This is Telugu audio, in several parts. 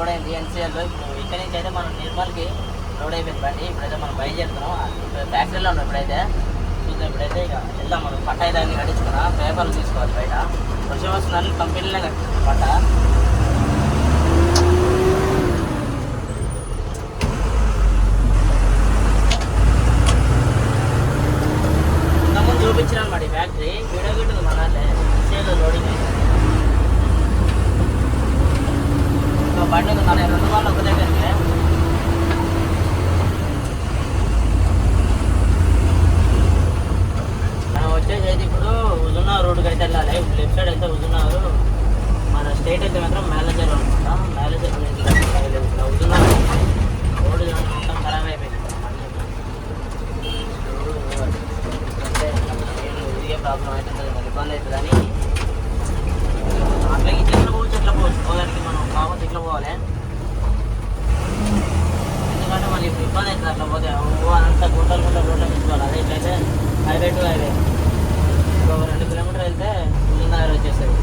లోడ్ అయింది ఎన్సీఎల్లో. ఇప్పుడు ఇక్కడి నుంచి అయితే మనం నిర్మల్కి లోడ్ అయిపోయింది బండి. ఇప్పుడైతే మనం బయలుదేరుతున్నాం ఇప్పుడు ఫ్యాక్టరీలో ఉన్నాం ఇప్పుడైతే. చూద్దాం ఇప్పుడైతే ఇక వెళ్దాం మనం. పట్ట అయితే అన్ని కట్టించుకున్నా. పేపర్లు తీసుకోవాలి బయట. వర్షం వస్తుందని కంపెనీలో కట్టించుకున్నాం పట్ట ఇంతకుముందు చూపించిన అనమాట ఈ ఫ్యాక్టరీ వీడియో గిట్టుంది మన సేల్ లోడింగ్ అయితే ఇంకా బండి ఉంది మన రెండు వాళ్ళు ఒక దగ్గరికి మనం వచ్చేసి అయితే ఇప్పుడు హుజున్నా రోడ్కి అయితే వెళ్ళాలి ఇప్పుడు లెఫ్ట్ సైడ్ అయితే హుజున్నారు మన స్టేట్ అయితే మాత్రం మేనేజర్ అనుకుంటా మేనేజర్ హుజున్నా రోడ్డు మొత్తం ఖరాబ్ అయిపోయింది అంటే ఇదే ప్రాబ్లం అవుతుంది మరి ఇబ్బంది అవుతుందని అట్లా ఇట్లా పోవచ్చు అట్లా పోవచ్చు పోదానికి మనం కావచ్చు ఇట్లా పోవాలి ఎందుకంటే మళ్ళీ ఇప్పుడు ఇబ్బంది అవుతుంది అట్లా పోతే ఓ అంతా గుంటలు గుంటలు రోడ్లు తీసుకోవాలి అదే ఇట్లయితే హైవే టు హైవే ఒక రెండు కిలోమీటర్ వెళ్తే విజయనగర్ వచ్చేస్తుంది.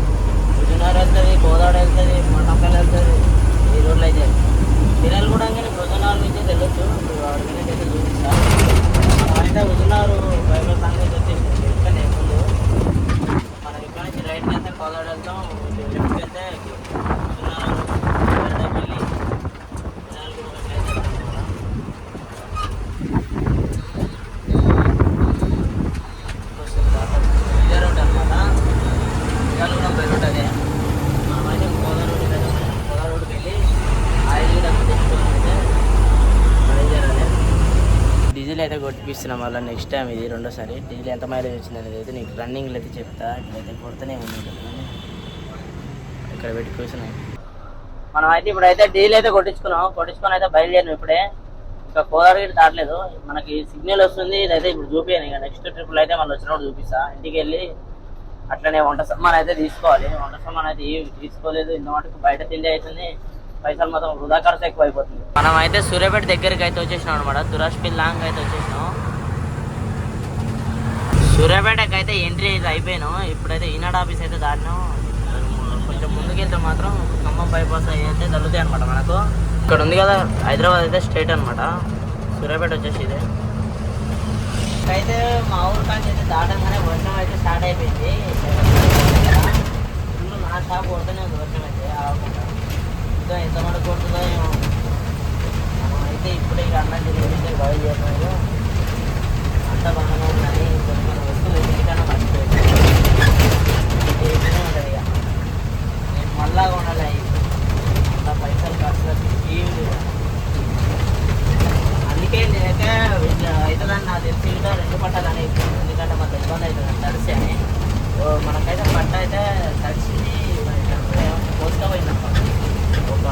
హుజునగర్ వెళ్తుంది కోదాడ వెళ్తుంది మండపల్లి వెళ్తుంది ఈ రోడ్లు అయితే. పిల్లలు కూడా కానీ హుజునగర్ నుంచి వెళ్ళొచ్చు. ఇప్పుడు అయితే చూపిస్తాను అయితే హుజునగర్ బైబిల్ కాంగ్రెస్ వచ్చేసింది ఇక్కడనే ముందు మనం ఇక్కడ నుంచి రైట్కి వెళ్తే కోదాడ వెళ్తాం లెఫ్ట్కి వెళ్తే హుజునగర్ వెళ్ళి పిల్లలు కూడా ఒకట్లయితే వెళ్తాం మనం. ఇదే రోడ్ అనమాట ఇవాళ కూడా బై రోడ్ అదే మనమైతే కోదా రోడ్ కోదా రోడ్కి వెళ్ళి ఆయిల్ కూడా తెచ్చుకొని అయితే బయలుదేరాలి డీజిల్ అయితే కొట్టిపిస్తున్నాం మళ్ళీ నెక్స్ట్ టైం ఇది రెండోసారి. డీజిల్ ఎంత మైలేజ్ వచ్చింది అనేది అయితే నీకు రన్నింగ్లో అయితే చెప్తా. ఇట్లయితే కొడుతూనే ఉంది. ఇక్కడ పెట్టి కూర్చున్నాయి. మనం అయితే ఇప్పుడైతే డీజిల్ అయితే కొట్టించుకున్నాం. కొట్టించుకొని అయితే బయలుదేరినాం ఇప్పుడే. ఇంకా కోదాడగిరి దాటలేదు. మనకి సిగ్నల్ వస్తుంది. ఇదైతే ఇప్పుడు చూపించాను ఇక నెక్స్ట్ ట్రిప్లో అయితే మనం వచ్చినప్పుడు చూపిస్తా. ఇంటికి వెళ్ళి అట్లనే వంట సామాన్ అయితే తీసుకోవాలి. వంట సామాన్ అయితే ఏమి తీసుకోలేదు. ఇంత మటుకు బయట తిండి అవుతుంది. పైసలు మాత్రం వృధా ఖర్చు ఎక్కువ అయిపోతుంది మనం అయితే సూర్యాపేట దగ్గరికి అయితే వచ్చేసినాం అనమాట దురాష్పిల్ లాంగ్ అయితే వచ్చేసినాం. సూర్యాపేటకి అయితే ఎంట్రీ అయితే అయిపోయాను. ఇప్పుడైతే ఈనాడు ఆఫీస్ అయితే దాటినాం కొంచెం ముందుకెళ్తే మాత్రం ఖమ్మం బైపాస్ అయితే తగ్గుతాయి అనమాట మనకు. ఇక్కడ ఉంది కదా హైదరాబాద్ అయితే స్టేట్ అనమాట సూర్యాపేట వచ్చేసి ఇదే. అయితే మా ఊరు కాంచి అయితే దాటంగానే వర్షం అయితే స్టార్ట్ అయిపోయింది. ఫుల్ నా షాప్ కొడుతూనే ఉంది వర్షం అయితే. ఆగకుండా ఇంకా ఎంత మంది ఏమో. అయితే ఇప్పుడే ఇక అన్నం తిరిగి బయలుదేరినాము అంత బాగానే ఉన్నాయి. కొన్ని కొన్ని వస్తువులు ఎందుకన్నా మర్చిపోయింది ఏమీ ఉండదు ఇక? నేను మళ్ళా కొనాలి అవి పైసలు ఖర్చు ఏమి అందుకే నేనైతే అవుతుందని నాకు తెలిసి కూడా రెండు పట్టాలని అనేవి ఎందుకంటే మాకు ఇబ్బంది అవుతుంది తడిసి అని ఓ మనకైతే పట్ట అయితే తడిసింది పోసుకోపోయింది ఒక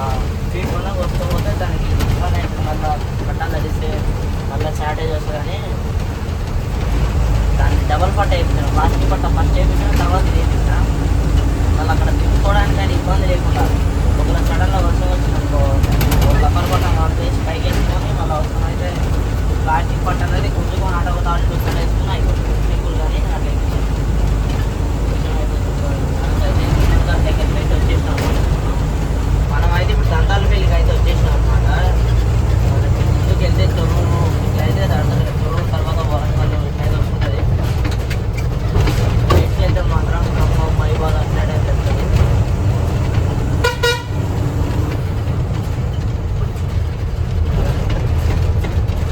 ఫీట్ వల్ల పోసుకోపోతే దానికి ఇబ్బంది అవుతుంది మళ్ళీ పట్టాలు తడిస్తే మళ్ళీ షార్టేజ్ వస్తుందని దాన్ని డబల్ పట్ట వేయించాను ప్లాస్టిక్ పట్ట ఫస్ట్ చేయించిన తర్వాత ఇది వేయించిన మళ్ళీ అక్కడ తిప్పుకోవడానికి కానీ ఇబ్బంది లేకుండా ఒకవేళ సడన్గా వర్షం వచ్చిందనుకో రబ్బర్ పట్ట కాబట్టి వేసి పైకి వేసుకొని మళ్ళీ అవసరం అయితే ప్లాస్టిక్ పట్ట అనేది గుంజుకొని ఆటో తాడు చూసుకొని వేసుకుని అయిపోతుంది సింపుల్ కానీ అట్లా వేయించాను. కొంచెం అయిపోతుంది. అందుకైతే ఇంకా వచ్చేసినాము మనం అయితే ఇప్పుడు దంతాల పెళ్ళికి అయితే వచ్చేసినాం అనమాట ముందుకు వెళ్తే తొర్రూరు ఇట్లా అయితే దాంట్లో తొర్రూరు తర్వాత వరంగల్ ఇట్లయితే వస్తుంటుంది ఇట్లా వెళ్తే మాత్రం ఖమ్మం మైబాద్ అట్లా అయితే వెళ్తుంది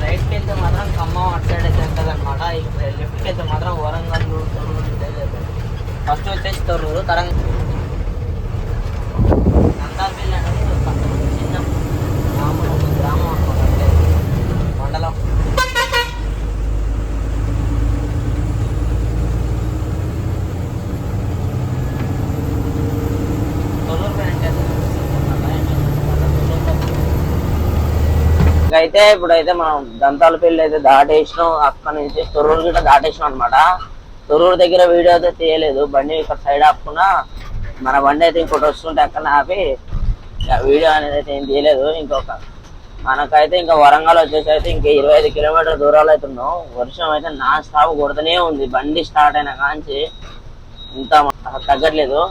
రైట్కి వెళ్తే మాత్రం ఖమ్మం అటు సైడ్ అయితే ఉంటుంది అనమాట లెఫ్ట్కి వెళ్తే మాత్రం వరంగల్ తొర్రూరు ఇట్లయితే ఫస్ట్ వచ్చేసి తొర్రూరు తరంగ నందాపల్లి అనేది ఒక చిన్న గ్రామం ఒక గ్రామం అనమాట అంటే మండలం తొర్రూరు పైన అయితే ఇప్పుడైతే మనం దంతాల పెళ్ళి అయితే దాటేసినాం. అక్కడ నుంచి తొర్రూరు గిట్ట దాటేసినాం అనమాట తొర్రూరు దగ్గర వీడియో అయితే తీయలేదు. బండి ఇక్కడ సైడ్ ఆపుకున్నా మన బండి అయితే ఇంకోటి వస్తుంటే అక్కడ ఆపి వీడియో అనేది అయితే ఏం తీయలేదు. ఇంకొక మనకైతే ఇంకా వరంగల్ వచ్చేసి అయితే ఇంకా ఇరవై ఐదు కిలోమీటర్ దూరాలు అయితే ఉన్నాం. వర్షం అయితే నా స్టాప్ కొడుతూనే ఉంది. బండి స్టార్ట్ అయిన కాంచి ఇంత తగ్గట్లేదు.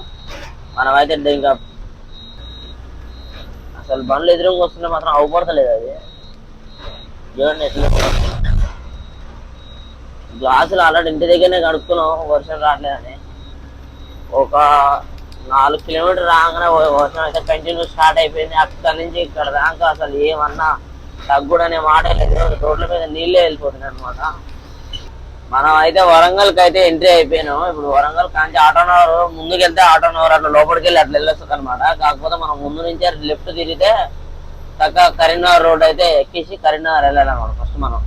మనమైతే ఇంకా అసలు బండ్లు ఎదురుగా వస్తుంటే మాత్రం అవపడతలేదు అది. చూడండి ఎట్లా గ్లాసులు ఆల్రెడీ ఇంటి దగ్గరనే కడుక్కున్నాం వర్షం రావట్లేదని. ఒక నాలుగు కిలోమీటర్ రాగానే వర్షం అయితే కంటిన్యూ స్టార్ట్ అయిపోయింది. అక్కడ నుంచి ఇక్కడ దాకా అసలు ఏమన్నా తగ్గుడనే మాట లేదు. రోడ్ల మీద నీళ్ళే వెళ్ళిపోతున్నాయి అనమాట మనం అయితే వరంగల్కి అయితే ఎంట్రీ అయిపోయినాం. ఇప్పుడు వరంగల్ కాంచి అవర్ ముందుకు వెళ్తే అవర్ అట్లా లోపలికి వెళ్ళి అట్లా వెళ్ళొస్తుంది అనమాట కాకపోతే మనం ముందు నుంచే లెఫ్ట్ తిరిగితే చక్కగా కరీంనగర్ రోడ్ అయితే ఎక్కేసి కరీంనగర్ వెళ్ళాలన్నమాట ఫస్ట్ మనం.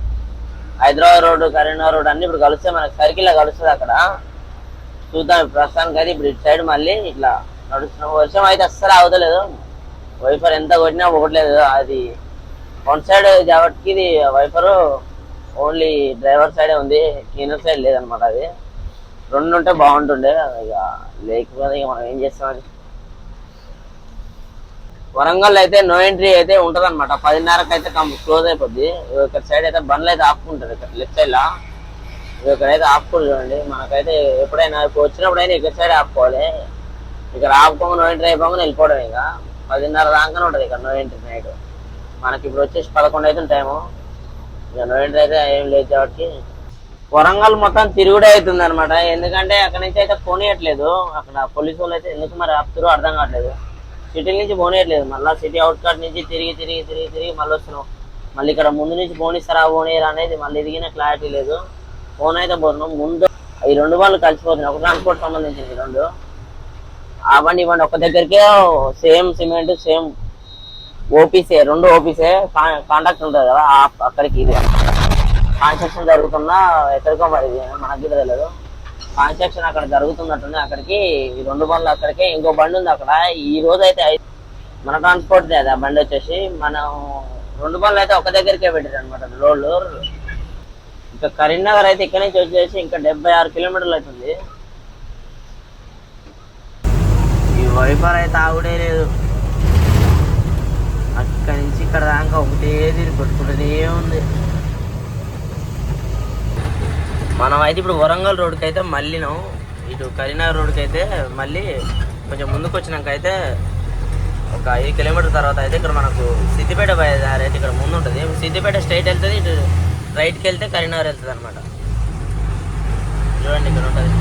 హైదరాబాద్ రోడ్ కరీంనగర్ రోడ్ అన్ని ఇప్పుడు కలిస్తే మనకి సర్కిల్ కలుస్తుంది అక్కడ. చూద్దాం ప్రస్తుతానికి అయితే ఇప్పుడు ఇటు సైడ్ మళ్ళీ ఇట్లా నడుస్తున్నాం వర్షం అయితే అస్సలు అవదలేదు వైఫర్ ఎంత కొట్టినా ఒకట్లేదు అది వన్ సైడ్ కాబట్టి ఇది వైఫర్ ఓన్లీ డ్రైవర్ సైడే ఉంది. క్లీనర్ సైడ్ లేదనమాట అది. రెండు ఉంటే బాగుంటుండే. ఇక లేకపోతే ఇక మనం ఏం చేస్తాం వరంగల్ అయితే నో ఎంట్రీ అయితే ఉంటది అనమాట పదిన్నరకు అయితే క్లోజ్ అయిపోద్ది. ఇక్కడ సైడ్ అయితే బండ్లు అయితే ఆపుకుంటారు ఇక్కడ లెఫ్ట్ సైడ్ లా. ఇక్కడైతే ఆపుకోండి చూడండి. మనకైతే ఎప్పుడైనా ఇప్పుడు వచ్చినప్పుడైనా ఇక్కడ సైడ్ ఆపుకోవాలి. ఇక్కడ ఆపుకోగా నో ఎంట్రీ అయిపోగా వెళ్ళిపోవడం ఇక. పదిన్నర దాకానే ఉంటుంది ఇక్కడ నో ఎంట్రీ నైట్ మనకి ఇప్పుడు వచ్చేసి పదకొండు అయితే టైము ఇక నో ఎంట్రీ అయితే ఏం లేదు కాబట్టి. వరంగల్ మొత్తం తిరుగుడే అవుతుంది అనమాట ఎందుకంటే అక్కడ నుంచి అయితే పోనీయట్లేదు. అక్కడ పోలీసు వాళ్ళు అయితే ఎందుకు మరి ఆపుతారో అర్థం కావట్లేదు. సిటీ నుంచి పోనేయట్లేదు. మళ్ళీ సిటీ అవుట్కట్ నుంచి తిరిగి తిరిగి తిరిగి తిరిగి మళ్ళీ వస్తున్నాం. మళ్ళీ ఇక్కడ ముందు నుంచి పోనిస్తారా పోనీయరా అనేది మళ్ళీ ఎదిగిన క్లారిటీ లేదు. ఫోన్ అయితే పోతున్నాం. ముందు ఈ రెండు వాళ్ళు కలిసిపోతున్నాయి. ఒక ట్రాన్స్పోర్ట్ సంబంధించింది రెండు. అవన్నీ ఇవ్వండి ఒక దగ్గరికే సేమ్ సిమెంట్ సేమ్ ఓపీసే రెండు ఓపీసే కాంటాక్ట్ ఉంటుంది కదా ఆ- అక్కడికి ఇది. కాన్స్ట్రక్షన్ జరుగుతున్నా ఎక్కడికో మరి మనకి తెలియదు. కాన్స్ట్రక్షన్ అక్కడ జరుగుతున్నట్టుంది అక్కడికి ఈ రెండు బండ్లు అక్కడికే ఇంకో బండి ఉంది అక్కడ. ఈ రోజు అయితే మన ట్రాన్స్పోర్ట్ అది ఆ బండి వచ్చేసి. మనం రెండు బండ్లు అయితే ఒక దగ్గరికే పెట్టారు అనమాట రోడ్లు. ఇంకా కరీంనగర్ అయితే ఇక్కడ నుంచి వచ్చేసి ఇంకా డెబ్బై ఆరు కిలోమీటర్లు అవుతుంది. ఈ వైఫర్ అయితే ఆవిడే లేదు. అక్కడి నుంచి ఇక్కడ దాకా ఒకటే తిరిగి కొట్టుకుంటూనే ఉంది. మనం అయితే ఇప్పుడు వరంగల్ రోడ్కి అయితే మళ్ళీను ఇటు కరీంనగర్ రోడ్కి అయితే మళ్ళీ కొంచెం ముందుకు వచ్చినాక అయితే ఒక ఐదు కిలోమీటర్ తర్వాత అయితే ఇక్కడ మనకు సిద్దిపేట దారి అయితే ఇక్కడ ముందు ఉంటుంది సిద్దిపేట స్ట్రైట్ వెళ్తుంది ఇటు రైట్కి వెళ్తే కరీంనగర్ వెళ్తుంది అనమాట చూడండి ఇక్కడ ఉంటుంది.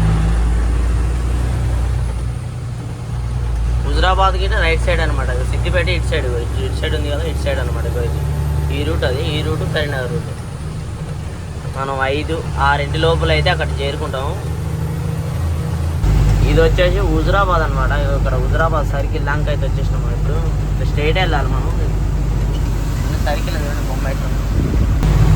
హుజరాబాద్కి రైట్ సైడ్ అనమాట సిద్దిపేట ఇటు సైడ్ ఇటు సైడ్ ఉంది కదా ఇటు సైడ్ అనమాట ఈ రూట్ అది ఈ రూట్ కరీంనగర్ రూట్. మనం ఐదు ఆరింటి లోపల అయితే అక్కడ చేరుకుంటాం. ఇది వచ్చేసి హుజరాబాద్ అనమాట ఇక్కడ హుజరాబాద్ సర్కిల్ దాకా అయితే వచ్చేసినాం మనం ఇప్పుడు. స్టేట్ స్ట్రైట్ వెళ్ళాలి మనం. సర్కిల్ బొమ్మ అయితే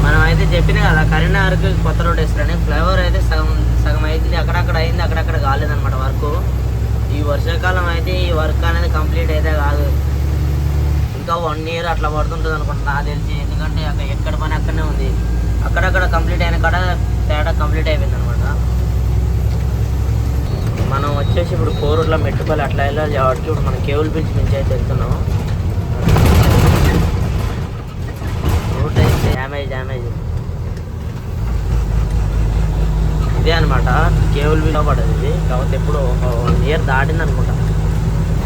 మనం అయితే చెప్పిన కదా కరీంనగర్కి కొత్త రోడ్ వేస్తారని. ఫ్లైఓవర్ అయితే సగం సగం అయింది. అక్కడక్కడ అయింది అక్కడక్కడ కాలేదన్నమాట వర్క్. ఈ వర్షాకాలం అయితే ఈ వర్క్ అనేది కంప్లీట్ అయితే కాదు. ఇంకా వన్ ఇయర్ అట్లా పడుతుంటుంది అనుకుంటా నాకు తెలిసి. ఎందుకంటే అక్కడ ఎక్కడ పని అక్కడనే ఉంది. అక్కడక్కడ కంప్లీట్ అయిన కాడ తేడా కంప్లీట్ అయిపోయింది అనమాట మనం వచ్చేసి ఇప్పుడు కోరూరులో మెట్టుపల్లి అట్లా వెళ్ళాలి కాబట్టి ఇప్పుడు మనం కేబుల్ బ్రిడ్జ్ నుంచి అయితే వెళ్తున్నాం రూట్ అయితే డ్యామేజ్ డ్యామేజ్. ఇదే అనమాట కేబుల్ బ్రిడ్జ్ పడదు ఇది. కాకపోతే ఎప్పుడు ఒక వన్ ఇయర్ దాటింది అనుకుంటా.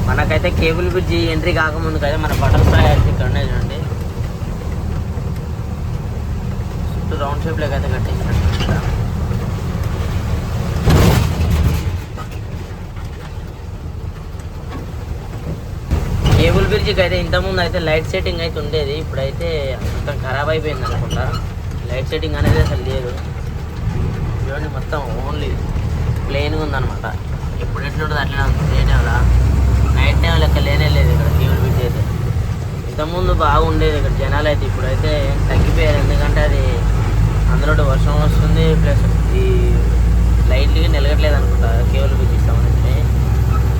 మనకైతే కేబుల్ బ్రిడ్జ్ ఎంట్రీ కాకముందుకైతే మన బటర్ఫ్లై అయితే ఇక్కడనే చూడండి చుట్టూ రౌండ్ షేప్ అయితే కట్టించినట్టు కేబుల్ బ్రిడ్జ్కి అయితే ఇంతకుముందు అయితే లైట్ సెట్టింగ్ అయితే ఉండేది ఇప్పుడైతే మొత్తం ఖరాబ్ అయిపోయింది అనుకుంటా. లైట్ సెట్టింగ్ అనేది అసలు లేదు. చూడండి మొత్తం ఓన్లీ ప్లెయిన్గా ఉందన్నమాట. ఎప్పుడు ఎట్లుంటుంది అట్లనే ఉంది డే టైంలో నైట్ టైం లెక్క లేనే లేదు ఇక్కడ కేబుల్ బ్రిడ్జ్ అయితే. ఇంతకుముందు బాగుండేది ఇక్కడ జనాలు అయితే ఇప్పుడైతే తగ్గిపోయారు. ఎందుకంటే అది అందులో వర్షం వస్తుంది ప్లస్ ఈ లైట్గా నిలగట్లేదు అనుకుంటా కేబుల్ బ్రిడ్జ్కి సంబంధించి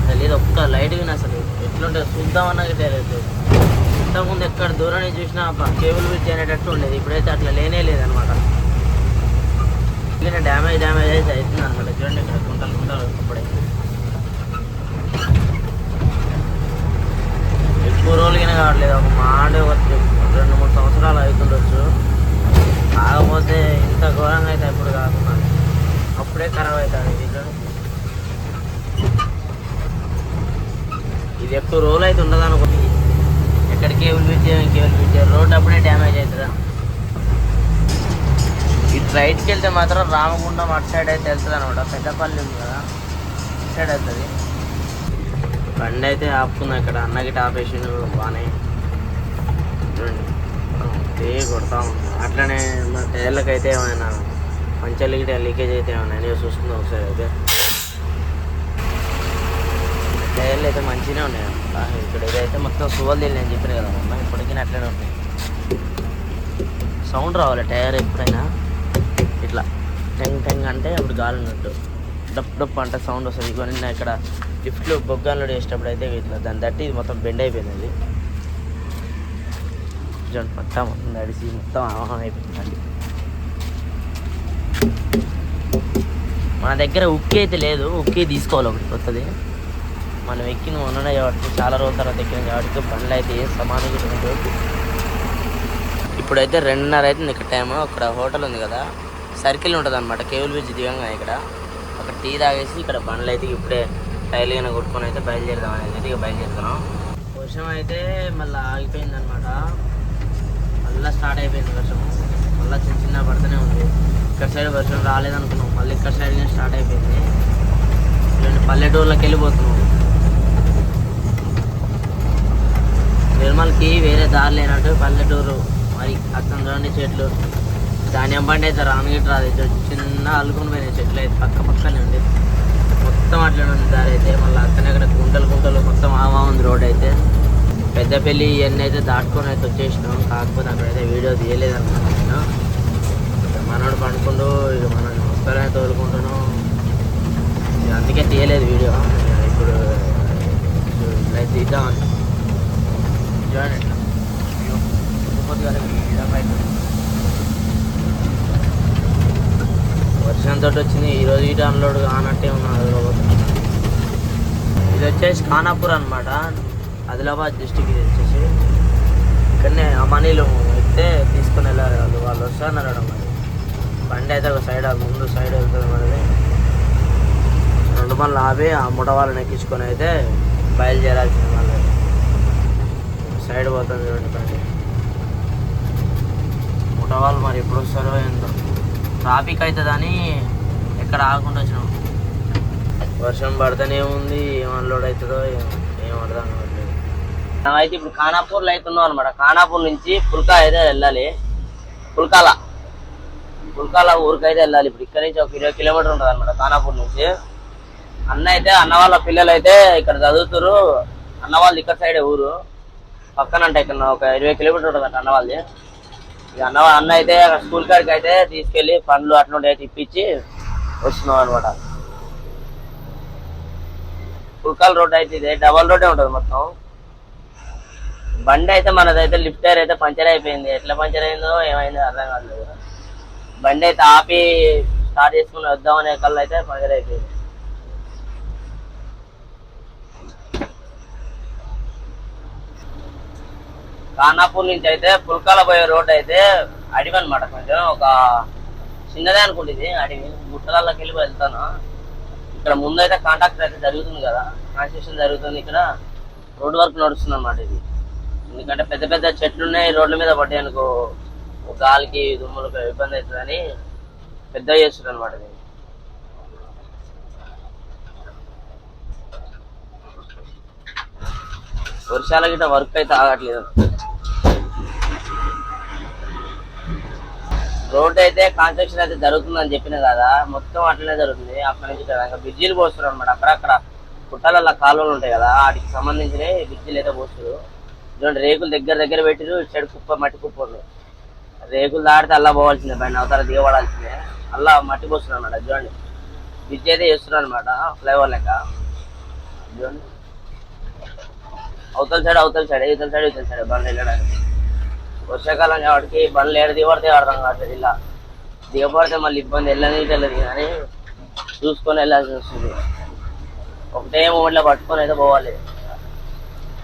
అసలు ఒక్క లైట్గా అసలు ఎట్లుంటుంది చూద్దామన్నా తెలియదు ఇంతకుముందు ఎక్కడ దూరం నుంచి చూసినా కేబుల్ బ్రిడ్జ్ అనేటట్టు ఉండేది. ఇప్పుడైతే అట్లా లేనే లేదనమాట. ఇంకా డ్యామేజ్ డ్యామేజ్ అయితే అవుతుంది అనమాట. చూడండి ఇక్కడ గుంటలు గుంటలు అప్పుడే. ఎక్కువ రోజులకైనా కావట్లేదు. ఒక మాట ఒక రెండు మూడు సంవత్సరాలు అవుతుండొచ్చు. కాకపోతే ఇంత ఘోరంగా అయితే ఎప్పుడు కాకుండా అప్పుడే ఖరాబ్ అవుతుంది ఇది ఇది ఎక్కువ రోజులు అయితే ఉండదు అనుకోండి. ఎక్కడ కేబుల్ పెట్టారు కేబుల్ పెట్టారు రోడ్ అప్పుడే డ్యామేజ్ అవుతుందా? ఇటు రైట్కి వెళ్తే మాత్రం రామగుండం అటు సైడ్ అయితే వెళ్తుంది అనమాట పెద్దపల్లి ఉంది కదా ఇటు సైడ్ వెళ్తుంది. బండి అయితే ఆపుకున్నా ఇక్కడ. అన్నకి ఆపేసిండు బాగానే చూడండి. ఏ కొడతా? అట్లనే మా టైర్లకు అయితే ఏమైనా పంచర్లు గిట్ట లీకేజ్ అయితే ఏమైనా నేను చూసుకుందాం ఒకసారి అయితే. టైర్లు అయితే మంచిగానే ఉన్నాయి. ఇక్కడ ఇదైతే మొత్తం సువల్ నేను చెప్పిన కదా మొన్న ఇప్పటికీ అట్లనే ఉన్నాయి. సౌండ్ రావాలి టైర్ ఎప్పుడైనా. ఇట్లా టెంగ్ టెంగ్ అంటే అప్పుడు గాలి ఉన్నట్టు. డప్ డప్ అంటే సౌండ్ వస్తుంది. ఇవన్నీ ఇక్కడ లిఫ్ట్లో బొగ్గాలు వేసేటప్పుడు అయితే ఇట్లా దాన్ని తట్టి ఇది మొత్తం బెండ్ అయిపోయింది చూడండి మొత్తం నడిచి మొత్తం ఆహా అయిపోయిందండి మన దగ్గర ఉక్కి అయితే లేదు ఉక్కి తీసుకోవాలి ఒకటి కొత్తది. మనం ఎక్కిన మొన్న కాబట్టి చాలా రోజుల తర్వాత ఎక్కిన కాబట్టి బండ్లు అయితే సమానంగా ఉంటుంది ఇప్పుడైతే రెండున్నర అయితే ఇక్కడ టైం అక్కడ హోటల్ ఉంది కదా సర్కిల్ ఉంటుంది అనమాట కేబుల్ బ్రిడ్జ్ దిగంగా ఇక్కడ. అక్కడ టీ తాగేసి ఇక్కడ బండ్లు అయితే ఇప్పుడే టైర్లు కొట్టుకొని అయితే బయలుదేరుదాం అనేది ఇక బయలుదేరుతున్నాం. వర్షం అయితే మళ్ళీ ఆగిపోయింది అనమాట మళ్ళీ స్టార్ట్ అయిపోయింది వర్షం. మళ్ళీ చిన్న చిన్న పడుతూనే ఉంది. ఇక్కడ సైడ్ వర్షం రాలేదనుకున్నాం. మళ్ళీ ఇక్కడ సైడ్ కానీ స్టార్ట్ అయిపోయింది. ఇలాంటి పల్లెటూర్లోకి వెళ్ళిపోతున్నాం. నిర్మల్కి వేరే దారి లేనట్టు పల్లెటూరు. మరి అక్కడ చూడండి చెట్లు. ధాన్యం బండి అయితే రానగిట్టు రాదు. చిన్న అల్లుకుని పోయినాయి చెట్లు అయితే పక్క పక్కనే ఉంది. మొత్తం అట్లనే ఉంది దారి అయితే. మళ్ళీ అక్కడ గుంటలు గుంటలు మొత్తం ఆవా ఉంది రోడ్ అయితే. పెద్దపల్లి ఇవన్నీ అయితే దాటుకొని అయితే వచ్చేసినాం. కాకపోతే అక్కడైతే వీడియో తీయలేదు అనమాట నేను మనోడు పండుకుంటూ ఇక మనం వస్తారని తోలుకుంటున్నాం. అందుకే తీయలేదు వీడియో. ఇప్పుడు ఇట్లా తీద్దామని. చూడండి ఇట్లా. అయ్యో, వర్షంతో వచ్చింది. ఈరోజు ఇటు అన్లోడ్ కానట్టే ఉన్నది ఇది వచ్చేసి ఖానాపూర్ అనమాట ఆదిలాబాద్ డిస్టిక్ ఇది వచ్చేసి ఇక్కడనే మనీలు ఎత్తే తీసుకుని వెళ్ళారు వాళ్ళు. వాళ్ళు వస్తున్నారు మరి. బండి అయితే ఒక సైడ్ ముందు సైడ్ వెళ్తుంది మనది. రెండు పనులు ఆపి ఆ ముఠ వాళ్ళని ఎక్కించుకొని అయితే బయలుదేరాల్సింది మళ్ళీ. సైడ్ పోతుంది చూడండి బండి. ముఠ వాళ్ళు మరి ఎప్పుడు వస్తారో ఏందో. ట్రాఫిక్ అవుతుందని ఎక్కడ ఆగకుండా వచ్చినాం. వర్షం పడితేనే ఉంది ఏం అన్లోడ్ అవుతుందో ఏం అర్థం అయితే ఇప్పుడు ఖానాపూర్లో ఉన్నాం అనమాట ఖానాపూర్ నుంచి పుల్కా అయితే వెళ్ళాలి. పుల్కాల. పుల్కాల ఊరికి అయితే వెళ్ళాలి. ఇప్పుడు ఇక్కడ నుంచి ఒక ఇరవై కిలోమీటర్ ఉంటుంది అనమాట ఖానాపూర్ నుంచి. అన్న అయితే అన్న వాళ్ళ పిల్లలు అయితే ఇక్కడ చదువుతారు. అన్న వాళ్ళు ఇక్కడ సైడే ఊరు. పక్కన అంటే ఇక్కడ ఒక ఇరవై కిలోమీటర్ ఉంటుంది అన్న వాళ్ళది. ఇక అన్న అన్న అయితే అక్కడ స్కూల్ కాడికి అయితే తీసుకెళ్ళి పండ్లు అట్లా అయితే ఇప్పించి వస్తున్నాం అనమాట పుల్కాల రోడ్ అయితే ఇదే. డబల్ రోడ్డే ఉంటుంది మొత్తం. బండి అయితే మనదైతే లిఫ్ట్ టైర్ అయితే పంచర్ అయిపోయింది. ఎట్లా పంచర్ అయిందో ఏమైందో అర్థం కాలేదు బండి అయితే ఆపి స్టార్ట్ చేసుకుని వద్దామనే కళ్ళు అయితే పంచర్ అయిపోయింది. ఖానాపూర్ నుంచి అయితే పుల్కాల పోయే రోడ్ అయితే అడవి అనమాట కొంచెం. ఒక చిన్నదే అనుకుంటుంది అడవి. గుట్టలకి వెళ్ళి వెళ్తాను. ఇక్కడ ముందైతే కాంట్రాక్టర్ అయితే జరుగుతుంది కదా. కన్స్ట్రక్షన్ జరుగుతుంది ఇక్కడ. రోడ్ వర్క్ నడుస్తుంది అనమాట ఇది. ఎందుకంటే పెద్ద పెద్ద చెట్లు ఉన్నాయి రోడ్ల మీద పడ్డాయి అనుకో గాలికి దుమ్ములకు ఇబ్బంది అవుతుందని పెద్ద చేస్తుంది అనమాట ఇది వర్షాల గిట్ట వర్క్ అయితే ఆగట్లేదు. రోడ్ అయితే కన్స్ట్రక్షన్ అయితే జరుగుతుందని చెప్పిన కదా మొత్తం అట్లనే జరుగుతుంది. అక్కడ నుంచి ఇక్కడ బ్రిడ్జిలు పోస్తారు అనమాట అక్కడక్కడ పుట్టాలల్లో కాలువలు ఉంటాయి కదా వాటికి సంబంధించిన బ్రిడ్జీలు అయితే పోస్తారు చూడండి రేకులు దగ్గర దగ్గర పెట్టిరు ఇటు సైడ్ కుప్ప మట్టి కుప్ప ఉంది. రేకులు దాటితే అల్లా పోవాల్సిందే పైన అవతల దిగబడాల్సిందే. అల్లా మట్టి పోస్తున్నారు అనమాట చూడండి బ్రిడ్జ్ అయితే చేస్తున్నాను అనమాట ఫ్లైఓవర్ లెక్క. చూడండి అవతల సైడ్ అవతల సైడ్ ఇవతల సైడ్ ఇవతల సైడ్ బండ్లు వెళ్ళడానికి వర్షాకాలం కాబట్టి బండ్లు ఏడ దిగబడితే అర్థం కావట్లేదు ఇలా. దిగబడితే మళ్ళీ ఇబ్బంది వెళ్ళని వెళ్ళదు కానీ చూసుకొని వెళ్ళాల్సి వస్తుంది. ఒకటే మూమెంట్లో పట్టుకొని అయితే పోవాలి.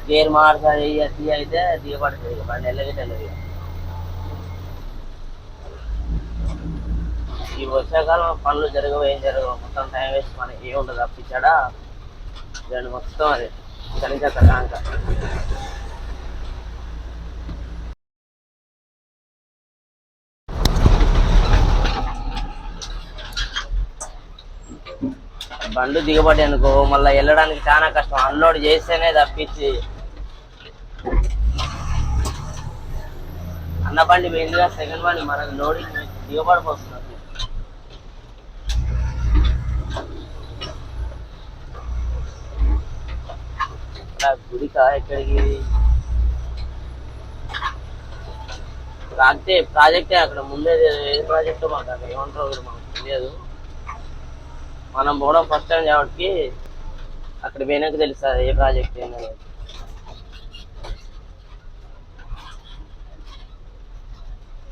గేర్ మార్చాలి అతి అయితే దిగబడుతుంది. ఇక బండి వెళ్ళగి వెళ్ళదు ఈ వర్షాకాలం పనులు జరగవు ఏం జరగవు. మొత్తం టైం వేస్ట్ మనకి ఏముండదు. అప్పించాడా దాన్ని మొత్తం అది. కలిసి కాంక బండ్లు దిగబడి అనుకో మళ్ళీ వెళ్ళడానికి చాలా కష్టం. అన్లోడ్ చేస్తేనే తప్పించి. అన్న బండి మెయిన్గా సెకండ్ బండి. మనకి లోడింగ్ దిగబడిపోతుంది అసలు. ఇక్కడ గుడికా ఎక్కడికి? అంతే ప్రాజెక్టే అక్కడ. ముందే ఏ ప్రాజెక్ట్ మాకు అక్కడ ఏమంటారో కూడా మాకు తెలియదు. మనం పోవడం ఫస్ట్ టైం కాబట్టి అక్కడ పోయినాక తెలుస్తుంది ఏ ప్రాజెక్ట్ ఏంటనేది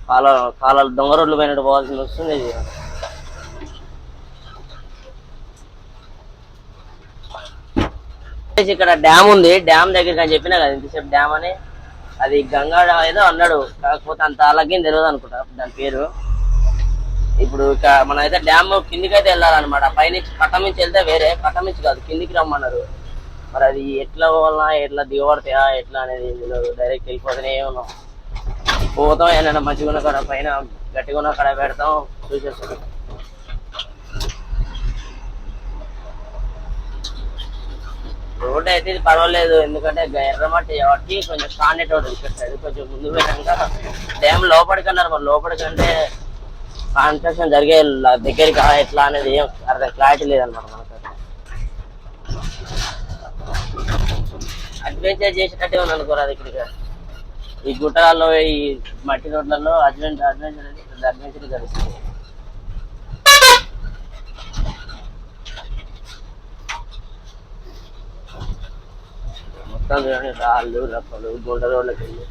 కాల కాలాలు దొంగ రోడ్లు పోయినట్టు పోవాల్సింది వస్తుంది ఇది. ఇక్కడ డ్యామ్ ఉంది. డ్యామ్ దగ్గరికి అని చెప్పినా కదా ఇంతసేపు డ్యామ్ అని. అది గంగా ఏదో అన్నాడు. కాకపోతే అంత అలాగే తెలియదు అనుకుంటా దాని పేరు. ఇప్పుడు మనం అయితే డ్యామ్ కిందికి అయితే వెళ్ళాలన్నమాట. పైనుంచి కట్ట నుంచి వెళ్తే వేరే కట్ట నుంచి కాదు కిందికి రమ్మన్నారు. మరి అది ఎట్లా వలన ఎట్లా దిగబడతాయా ఎట్లా అనేది డైరెక్ట్ వెళ్ళిపోతేనే ఉన్నాం. పోతాం ఏమైనా మంచిగా ఉన్న కాడ పైన గట్టిగా ఉన్న కాడ పెడతాం చూసేస్తాం. రోడ్ అయితే ఇది పర్వాలేదు ఎందుకంటే ఎర్రమట్టి కాబట్టి కొంచెం కాండేట్ రోడ్ ఇక్కడ సైడ్ కొంచెం ముందు పోయినాక డ్యామ్ లోపలికి అన్నారు మరి లోపలికి అంటే కన్స్ట్రక్షన్ జరిగే దగ్గరికి ఎట్లా అనేది ఏం అర్థం క్లారిటీ లేదన్నమాట మనకు అడ్వెంచర్ చేసేటట్టే ఉంది అనుకోరాదు ఇక్కడికి ఈ గుట్టలలో ఈ మట్టి రోడ్లలో అడ్వెంచర్ అడ్వెంచర్ అడ్వెంచర్ జరుగుతుంది. మొత్తం చూడండి రాళ్ళు రప్పలు గుంట రోడ్లకి వెళ్ళి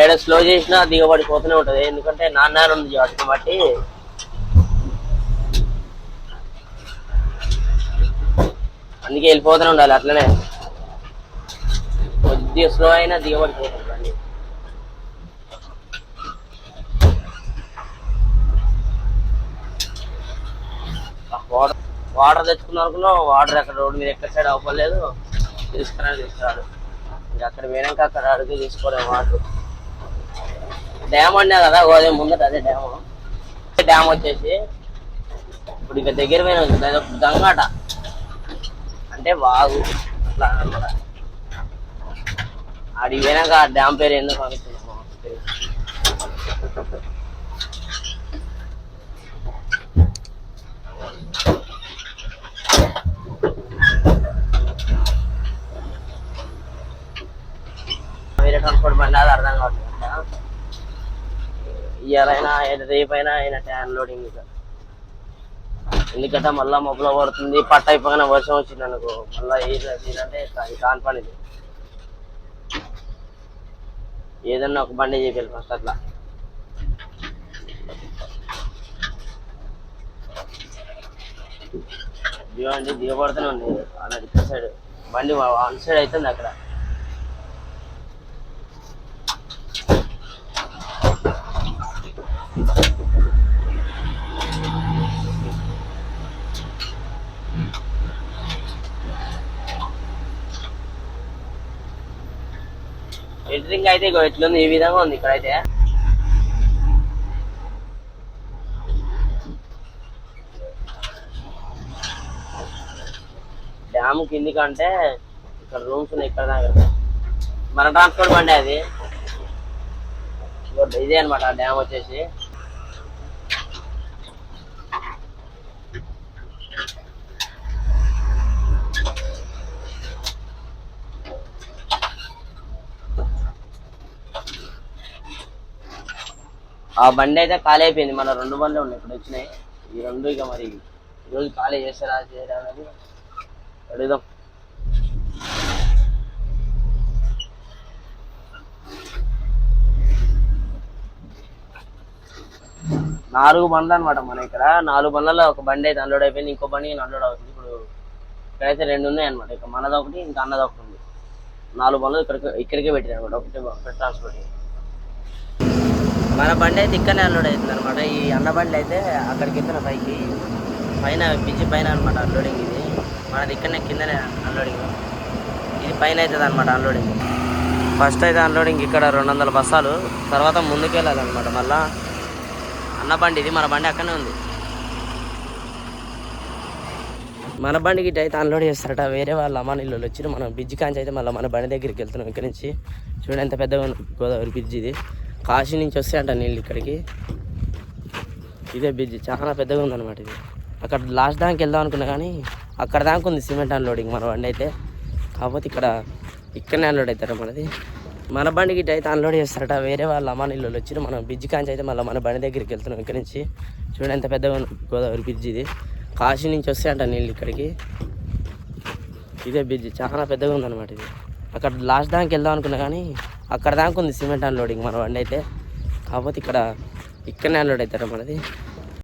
ఏడ స్లో చేసినా దిగబడిపోతూనే ఉంటది. ఎందుకంటే నాన్న ఉంది వాటిని బట్టి. అందుకే వెళ్ళిపోతూనే ఉండాలి అట్లనే. కొద్దిగా స్లో అయినా దిగబడిపోతుంది బండి. వాటర్ వాటర్ తెచ్చుకున్న అనుకున్నాం వాటర్ అక్కడ రోడ్డు మీద ఎక్కడ సైడ్ అవ్వలేదు. తీసుకురా తీసుకురాడు. ఇంకా అక్కడ పోయినాక అక్కడ అడిగి తీసుకోలేము వాటర్. డ్యామ్ అన్నా కదా గోదావరి ముందట అదే డ్యామ్ డ్యామ్ వచ్చేసి ఇప్పుడు ఇక దగ్గర పోయిన అది ఒక గంగాట. అంటే వాగు అట్లా అన్నమాట. ఆడికి పోయినాక ఆ డ్యామ్ పేరు ఎందుకు అనుకున్నాము వేరే ట్రాన్స్పోర్ట్ బండి అది అర్థం కావట్లేదు. ఇవాళైనా రేపైనా అయినా ట్యాన్ లోడింగ్ ఇక. ఎందుకంటే మళ్ళీ మొబ్బలో పడుతుంది పట్ట అయిపోయిన వర్షం వచ్చింది అనుకో మళ్ళీ ఏదంటే అంటే అది కాని పని ఇది. ఏదన్నా ఒక బండి చేయాలి ఫస్ట్ అట్లా. దిగండి దిగబడుతూనే ఉంది. అలా ఇక్కడ సైడ్. బండి వన్ సైడ్ అవుతుంది అక్కడ. ఎంట్రింగ్ అయితే ఇగో ఎట్లుంది ఈ విధంగా ఉంది ఇక్కడైతే. డ్యామ్ కిందికి కంటే ఇక్కడ రూమ్స్ ఉన్నాయి ఇక్కడ దాకా. మన ట్రాన్స్పోర్ట్ బండి అది. ఇదే అనమాట డ్యామ్ వచ్చేసి. ఆ బండి అయితే ఖాళీ అయిపోయింది. మన రెండు బండ్లు ఉన్నాయి. ఇప్పుడు వచ్చినాయి. ఈ రెండు ఇక మరి ఈరోజు ఖాళీ చేస్తారా చేయరా అనేది అడుగుదాం. నాలుగు బండ్లు అనమాట మన ఇక్కడ. నాలుగు బండ్లలో ఒక బండి అయితే అన్లోడ్ అయిపోయింది. ఇంకో బండి అన్లోడ్ అవుతుంది. ఇప్పుడు ఇక్కడైతే రెండు ఉన్నాయి అనమాట ఇక మనది ఒకటి ఇంకా అన్నది ఒకటి ఉంది. నాలుగు బండ్లు ఇక్కడికి ఇక్కడికే పెట్టారు అనమాట ఒకటి ట్రాన్స్పోర్ట్ మన బండి అయితే ఇక్కడనే అన్లోడ్ అవుతుంది అనమాట ఈ అన్న బండి అయితే అక్కడికి ఎత్తున పైకి పైన పిచ్చి పైన అనమాట అన్లోడింగ్ ఇది. మనది ఇక్కడనే కిందనే అన్లోడింగ్ ఇది పైన అవుతుంది అనమాట అన్లోడింగ్ ఫస్ట్ అయితే అన్లోడింగ్ ఇక్కడ రెండు వందల బస్సాలు తర్వాత ముందుకు వెళ్ళాలన్నమాట మళ్ళా. అన్న బండి ఇది మన బండి అక్కడనే ఉంది. మన బండికి ఇటు అయితే అన్లోడ్ చేస్తారట. వేరే వాళ్ళ అమ్మ నీళ్ళు వచ్చి మనం బ్రిడ్జ్ కాంచి అయితే మళ్ళీ మన బండి దగ్గరికి వెళ్తున్నాం ఇక్కడ నుంచి. చూడండి ఎంత పెద్దగా గోదావరి బ్రిడ్జ్ ఇది. కాశీ నుంచి వస్తాయంట నీళ్ళు ఇక్కడికి. ఇదే బ్రిడ్జ్ చాలా పెద్దగా ఉందన్నమాట ఇది. అక్కడ లాస్ట్ దానికి వెళ్దాం అనుకున్నా కానీ అక్కడ దాకా ఉంది సిమెంట్ అన్లోడింగ్ మన బండి అయితే. కాకపోతే ఇక్కడ ఇక్కడనే అన్లోడ్ అవుతారు మనది. మన బండికి ఇటు అయితే అన్లోడ్ చేస్తారట. వేరే వాళ్ళ అమ్మ నీళ్ళు వచ్చి మనం బ్రిడ్జ్ కాంచి అయితే మళ్ళీ మన బండి దగ్గరికి వెళ్తున్నాం ఇక్కడ నుంచి. చూడండి ఎంత పెద్దగా ఉంది. గోదావరి బ్రిడ్జ్ ఇది. కాశీ నుంచి వస్తాయంట నీళ్ళు ఇక్కడికి. ఇదే బ్రిడ్జ్ చాలా పెద్దగా ఉందన్నమాట ఇది. అక్కడ లాస్ట్ దానికి వెళ్దాం అనుకున్నా కానీ అక్కడ దాకా ఉంది సిమెంట్ అన్లోడింగ్ మన బండి అయితే. కాకపోతే ఇక్కడ ఇక్కడనే అన్లోడ్ అవుతారు మనది.